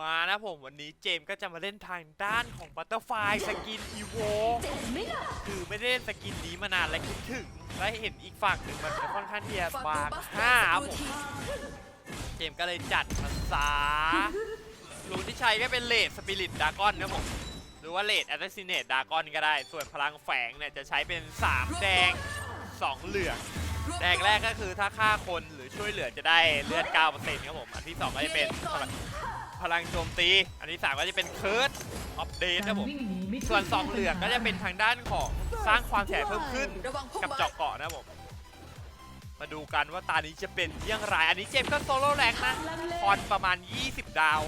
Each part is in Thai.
มานะผมวันนี้เจมก็จะมาเล่นทางด้านของบัตเตอร์ไฟสกินอีโวคือไม่ได้เล่นสกินนี้มานานและคิดถึง และเห็นอีกฝั่งหนึ่งมันค่อนข้างที่จะบางห้าผมเจมก็เลยจัดมาซารูนที่ใช้ก็เป็นเลดสปิริตดากอนนะผมหรือว่าเลดแอตซิเนตดากอนก็ได้ ส่วนพลังแฝงเนี่ยจะใช้เป็น 3 แดง 2 เหลืองแดงแรกก็คือถ้าฆ่าคนหรือช่วยเหลือจะได้เลือด 9%ครับผม อันที่ 2 ก็จะเป็น พลังพลังโจมตี อันที่3ก็จะเป็นเคิร์ดออฟเดตครับผม ส่วน 2 เหลืองก็จะเป็นทางด้านของสร้างความแฉเพิ่มขึ้นระวังพุ่มกับไม้เจาะเกาะนะครับผม มาดูกันว่าตานี้จะเป็นอยังไรอันนี้เจมส์ก็โซโล่แรงนะคอนประมาณ 20 ดาว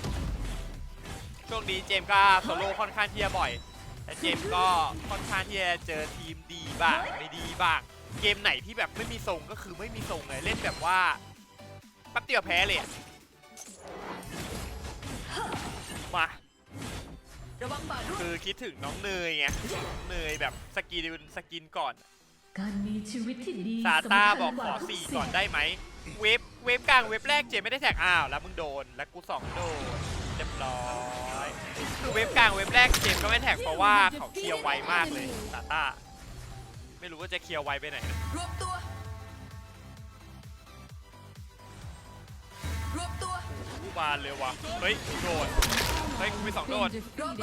ช่วงนี้เจมส์ก็โซโล่ค่อนข้างที่จะบ่อย แต่เจมส์ก็ค่อนข้างที่จะเจอทีมดีบ้างไม่ดีบ้าง เกมไหนที่แบบไม่มีทรงก็คือไม่มีทรงเลยเล่นแบบว่าแป๊บเดียวแพ้เลย ระวังบาดร่วงคือคิดถึงน้องเนยไงน้องเนยแบบสกินสกินก่อน การมีชีวิตที่ดีซาต้าสำคัญบอกขอว่าสี่ก่อนได้ไหม เวฟเวฟกลางเวฟแรกเจมไม่ได้แท็กอ้าวแล้วมึงโดน แล้วกูสองโดนเรียบร้อยคือเวฟกลางเวฟแรกเจมก็ไม่แท็กเพราะว่าเขาเคลียร์ไวมากเลยซาต้า ไม่รู้ว่าจะเคลียร์ไวไปไหนนะรวมตัวรวมตัวกูบานเลยว่ะเฮ้ยกูโดนเฮ้ยกูไปสองโดน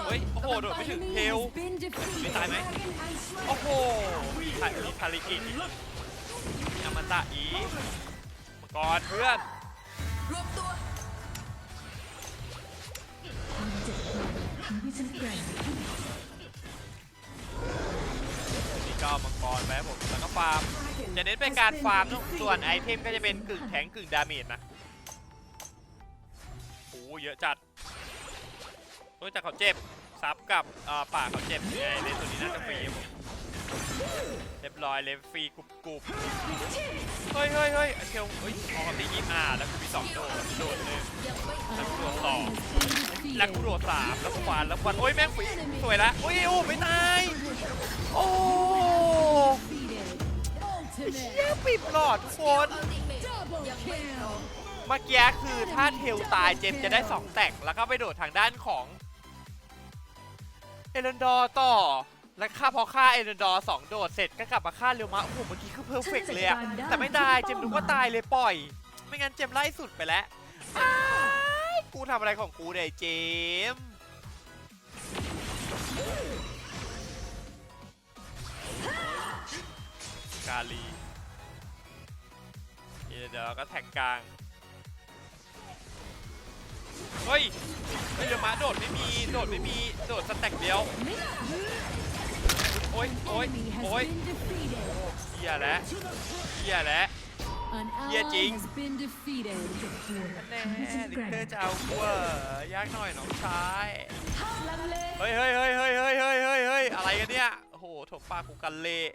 เฮ้ย โอ้โห โดดไม่ถึงเทลไม่ตายไหมโอ้โหมีทามีทาริกิอีกมีอมตะอีกมังกรเพื่อนรวมตัวความเจ็บปวดทำให้ฉันแกร่งขึ้นนี่ก็มังกรไปครับผมแล้วก็ฟาร์มจะเน้นเป็นการฟาร์มเนอะส่วนไอเทมก็จะเป็นกึ่งแทงกึ่งดาเมจนะโอ้โหเยอะจัด โอ้ยแต่เขาเจ็บซับกับป่าเขาเจ็บไงเลนตัวนี้น่าจะฟรีเรียบร้อยเลยฟรีกรุบกรุบเฮ้ยเฮ้ยเฮ้ยไอเทลเฮ้ยพอเขาตียี่อ่าแล้วกูมีสองโดดโดดเลยแล้วกูโดดต่อแล้วกูโดดสามแล้วกูฟานแล้วฟันโอ้ยแม่งฝีสวยละโอ้ยโอ้ไม่ตายโอ้เชี่ยปิดหลอดทุกคนเมื่อกี้คือถ้าเทลตายเจมส์จะได้ 2 แตกแล้วก็ไปโดดทางด้านของ เอเลนดอร์ต่อ แล้วค่าพอฆ่าเอเลนดอร์สองโดดเสร็จก็กลับมาฆ่าเรียวมะโอ้โหเมื่อกี้คือเพอร์เฟกเลยอะแต่ไม่ตายเจมส์ดูว่าตายเลยปล่อย ไม่งั้นเจมส์ไล่สุดไปแล้วอ้ายกูทำอะไรของกูเนี่ยเจมส์กาลีเดี๋ยวเราก็แท็กกลาง มาโดดไม่มี โดดไม่มี โดดสแต็กเดียว โอ้ยโอ้ยโอ้ยเฮียแล้วเฮียแล้ว เหี้ยจริง แน่ลิกเตอร์จะเอากูเหรอยากหน่อยน้องชาย เฮ้ยเฮ้ยเฮ้ยเฮ้ยเฮ้ยเฮ้ยเฮ้ยเฮ้ยอะไรกันเนี่ย โอ้โหถมปากกูกันเละ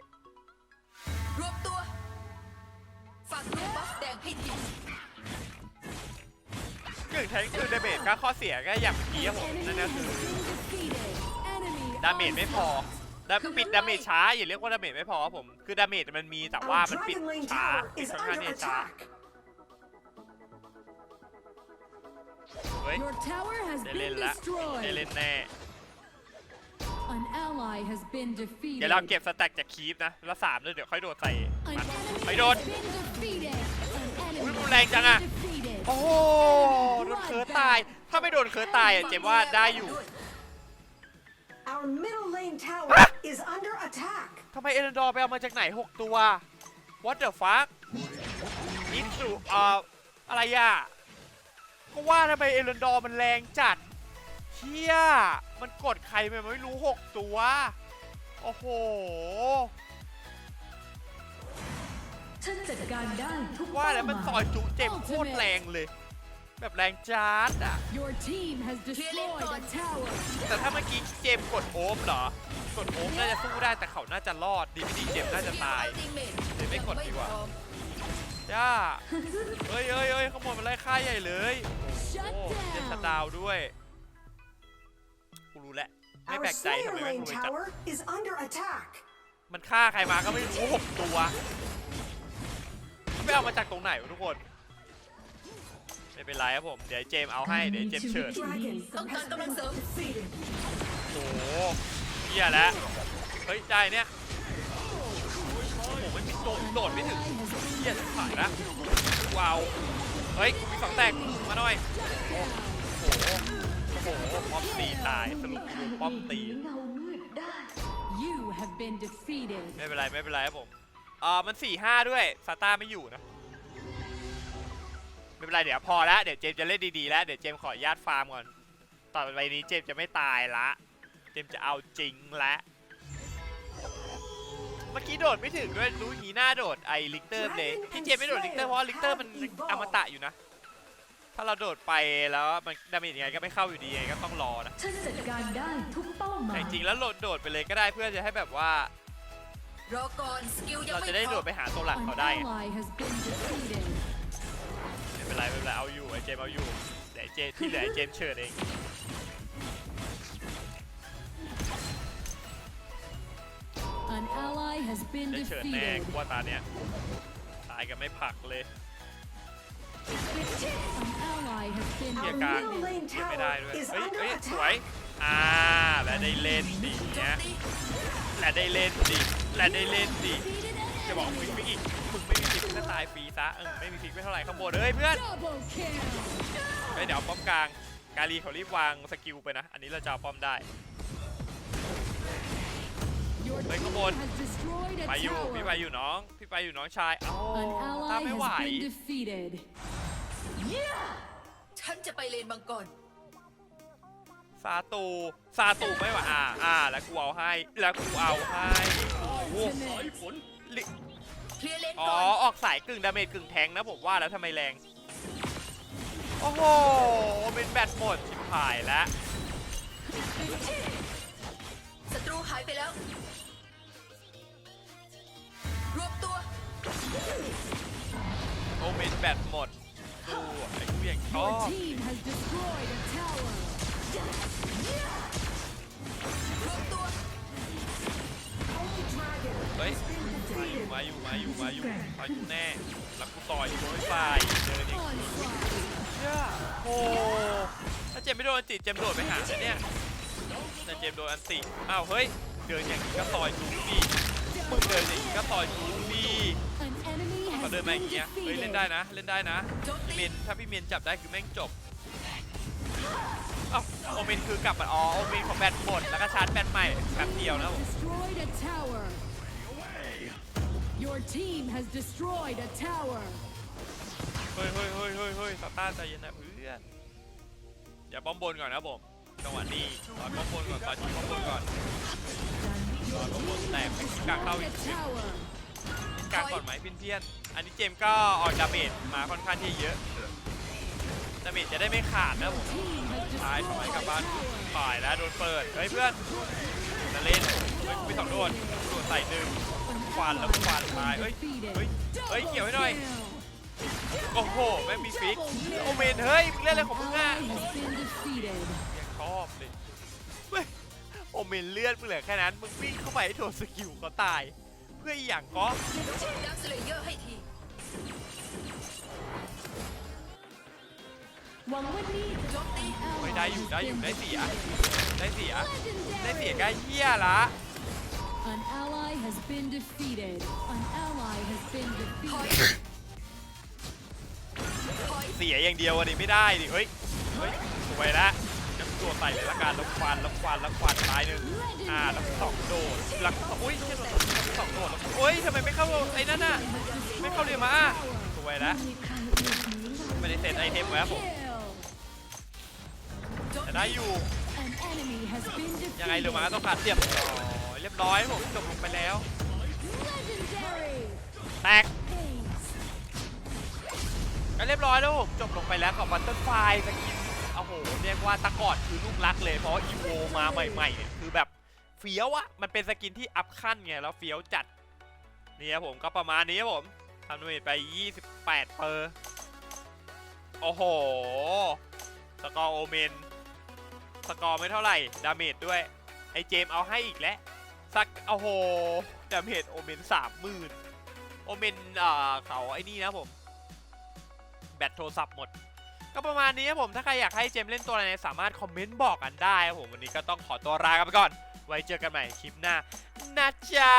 รวมตัวฝั่งรูปบัฟแดงให้ที กึ่งแทงคือดาเมจก็ข้อเสียก็อย่างเมื่อกี้ครับผมนั่นก็คือดาเมจไม่พอดาปิดดาเมจช้าอย่าเรียกว่าดาเมจไม่พอครับผมคือดาเมจมันมีแต่ว่า Our มันปิด Dragon Lane ช้า Tower ปิด is ค่อนข้าง under ที่จะช้า attack. เฮ้ย Your tower has ได้เล่น been ละได้เล่ destroyed. นแน่ An ally has been defeated. เดี๋ยวเราเก็บสแต็กจากคีฟนะแล้วสามเลยเดี๋ยวค่อยโดดใส่ An มัน enemy ไปโดน has been defeated. An อุ๊ย enemy รุนแรงจังอะ has been defeated. โอ้โหโดนเคิร์ตตาย ถ้าไม่โดนเคิร์ตตายอะเจมว่าได้อยู่ Our middle lane tower is under attack. ทำไมเอเลนดอร์ไปเอามาจากไหน 6 ตัว What the fuck อินสุเอ่ออะไรอะ ก็ว่าทำไมเอเลนดอร์มันแรงจัดเชี่ยมันกดใครมาไม่รู้ 6 ตัว โอ้โห ฉันจัดการได้ทุกว่าแล้วมันซอยเป้าหจุเจมโคตรแรงเลย แบบแรงจัดอะ Your team has destroyed a tower. แต่ถ้าเมื่อกี้เจมกดโอมเหรอ กดโอมน่าจะสู้ได้แต่เขาน่าจะรอดดีไม่ดีเจมน่าจะตายอัลติเมทเดี๋ยวไม่กดดีกว่ายังไม่พร้อมย่าเฮ้ยเฮ้ยเฮ้ยขโมยมันไล่ฆ่าใหญ่เลย Shut โอ้เจนส down. ดาวด้วยกูรู้แล้วไม่ Our แปลกใจทำ Slayer ไมไม่ lane รู้จัก tower is under attack. มันฆ่าใครมาก็ไม่รู้หกตัว ไม่เอามาจากตรงไหนวะทุกคน ไม่เป็นไรครับผม เดี๋ยวเจมส์เอาให้ เดี๋ยวเจมส์เฉิด Dragon Ông has ta có been năng lượng. defeated. โอ้โหเหี้ยแล้ว เฮ้ยได้เนี่ย โอ้โหไม่มีโดดโดดไม่ถึงเหี้ยผ่านนะว้าว เฮ้ยกูมีสองแตกมาหน่อย โอ้โห โอ้โห ป้อมตีตายสรุปกูโดนป้อมตีเงามืดได้ You have been defeated. ไม่เป็นไรไม่เป็นไรครับผม อ่ามันสี่ห้าด้วยซาต้าไม่อยู่นะไม่เป็นไรเดี๋ยวพอแล้วเดี๋ยวเจมส์จะเล่นดีๆแล้วเดี๋ยวเจมส์ขออนุญาตฟาร์มก่อนต่อไปนี้เจมส์จะไม่ตายละเจมส์จะเอาจริงละเมื่อกี้โดดไม่ถึงด้วยรู้อย่างนี้หน้าโดดไอ้ลิกเตอร์เลยที่เจมส์ไม่โดดลิกเตอร์เพราะว่าลิกเตอร์มันอมตะอยู่นะ ถ้าเราโดดไปแล้วมันดาเมจยังไงก็ไม่เข้าอยู่ดียังไงก็ต้องรอนะฉันจัดการได้ทุกเป้าหมาแต่ยจริงๆแล้วโดดโดดไปเลยก็ได้เพื่อจะให้แบบว่า รอก่อนสกิลยังเราไม่จะได้พโดร้อดมไปหาตัวหลัก An เขาได้ไง ally has been defeated. ไม่เป็นไรไม่เป็นไรเอาอยู่ไอเจมส์เอาอยู่เดี๋ยวไอ้เจมส์ที่เหลือไอเจมส์เชิญเอง An ally has been ได้เชิญแน่ defeated. กูว่าตาเนี้ยตายกันไม่ผักเลย An ally has been เกีย Our ร์กลาง middle lane เกียร์ไม่ได้ด้วย tower is เฮ้ย under เฮ้ย attack. สวย อ่าและได้เล่นดีโจเนี้มยตีและได้เล่นดีและได้เล่นดีจะบอกมึงไม่อีกมึงไม่มีฟิกก็ตายฟรีซะเออไม่มีฟิกไม่เท่าไหร่ข้างบนเฮ้ยเพื่อน double kill. เฮ้ยเดี๋ยวเอาป้อมกลางกาลีเขารีบวางสกิลไปนะ อันนี้เราจะเอาป้อมได้ Your Hey, team come on. has destroyed a ไปอยู่พี่ไป tower. อยู่น้องพี่ไปอยู่น้องชายเอ้า An ตาม ally ไม่ไหว has been defeated. ฉันจะไปเลนมังกร ซาตูซาตูไม่ไหวอ่าอ่าแล้วกูเอาให้ แล้วกูเอาให้โอ้โหลิเคลียร์เลนอ๋อก่อนออกสายกึ่งดาเมจกึ่งแทงนะผมว่าแล้วทำไมแรง โอ้โห เป็นแบตหมดชิบหายแล้วศัตรูหายไปแล้ว รวบตัว โอเมนแบตหมดดูไอ้กูอย่างชอ Your บ team has destroyed a tower. รวบตัว Only dragon เฮ้ยมาอยู่มาอยู่มาอยู่มาอยู่มาอยู่แน่ แล้วกูต่อยอยู่ไม่ไฟเดินอย่างนี้ Onslaught. เชี่ยโอ้ถ้าเจมไม่โดนอันติเจมโดดไปหาแล้วเนี่ยแต่เจมโดนอันติอ้าวเฮ้ย เดินอย่างนี้ก็ต่อยกูดิมึงเดินอย่างนี้ก็ต่อยกูดิ An enemy เขาเดินมาอย่างเงี้ยเฮ้ยเล่นได้นะ เล่นได้นะมพี่เมนถ้าพี่เมนจับได้คือแม่งจบ เอ้าโอเมนคือกลับมาอ๋อโอเมนของแบตหมดแล้วก็ชาร์จแบตใหม่แป๊บเดียวนะผม Destroyed a tower. Your team has destroyed a tower. เฮ้ยเฮ้ยเฮ้ยเฮ้ยเฮ้ยสตาร์ใจเย็นนะเพื่อนอย่าป้อมบนก่อนนะผมจังหวะนี้ต่อยป้อมบนก่อนต่อยป้อมบนก่อนต่อยป้อมบนแตกกลางเข้าอี A ก tower. กลางก่อนไหมเพื่อนๆอันนี้เจมส์ก็ออกดาเมจมาค่อนข้างที่เยอะ ดาเมจจะได้ไม่ขาดนะผม Team has ตายทำไมกลับบ้าน tower. ตายแล้วโดนเปิดเฮ้ยเพื่อนจะเล่นเฮ้ยกูมีสองโดนโดนใส่หนึ่งควันแล้วควันตายเฮ้ยเฮ้ยเฮ้ยเกี่ยวให้หน่อยโอ้โหแม่งมีฟิกโอเมนเฮ้ยมึงเล่นอะไรของมึงอะยังชอบเลยเฮ้ยโอเมนเลือดมึงเหลือแค่นั้นมึงวิ่งเข้าไปให้โดนสกิลเขาตาย เพื่ออีหยังก็ ห้ทีหวังว่านี่โจมตีไม่ Ally ได้อยู่ has ได้อยู่ been ได้เสีย defeated. ได้เสีย ได้เสีย Legendary. ก็เฮี้ยละ An ally has been defeated. An ally has been ถอย defeated. ถอยเสียอย่างเดียวอันนี้ไม่ได้ดิเฮ้ยเฮ้ยสวยละน้ำตัวใส่เลยละกันแล้วควันแล้วควันแล้วควันตายหนึ่งอ่าแล้วสองโดดหลังอุ้ยเช่นสองโดดแล้วโอ้ยทำไมไม่เข้าไอ้นั่นน่ะไม่เข้าเรียมาสวยละมีใครหลีกหนีเราไม่ได้เซ็ตไอเทมไว้ครับผม ได้อยู่ An enemy has been ยังไงเรือมา defeated. ต้องผ่านเรียบร้อยเรียบร้อยผมจบลงไปแล้ว Legendary. แตก Ace. ก็เรียบร้อยแล้วผมจบลงไปแล้วกับบัตเตอร์ไฟสกินโอ้โหเรียกว่าตะกอดคือลูกรักเลยเพราะว่าอีโวมาใหม่ๆเนี่ยคือแบบเฟี้ยวอะมันเป็นสกินที่อัพขั้นไงแล้วเฟี้ยวจัดนี่ครับผมก็ประมาณนี้ครับผมทำดาเมจไป 28 เปอร์ โอ้โหสกอร์โอเมน สกอร์ไม่เท่าไหร่ ดาเมจด้วย ไอเจมเอาให้อีกแล้วสักโอ้โห ดาเมจโอเมนสามหมื่นโอเมนอ่าเขาไอ้นี่นะผม แบตโทรศัพท์หมด ก็ประมาณนี้ครับผม ถ้าใครอยากให้เจมเล่นตัวอะไรสามารถคอมเมนต์บอกกันได้ครับผม วันนี้ก็ต้องขอตัวลากันไปก่อน ไว้เจอกันใหม่คลิปหน้านะจ๊ะ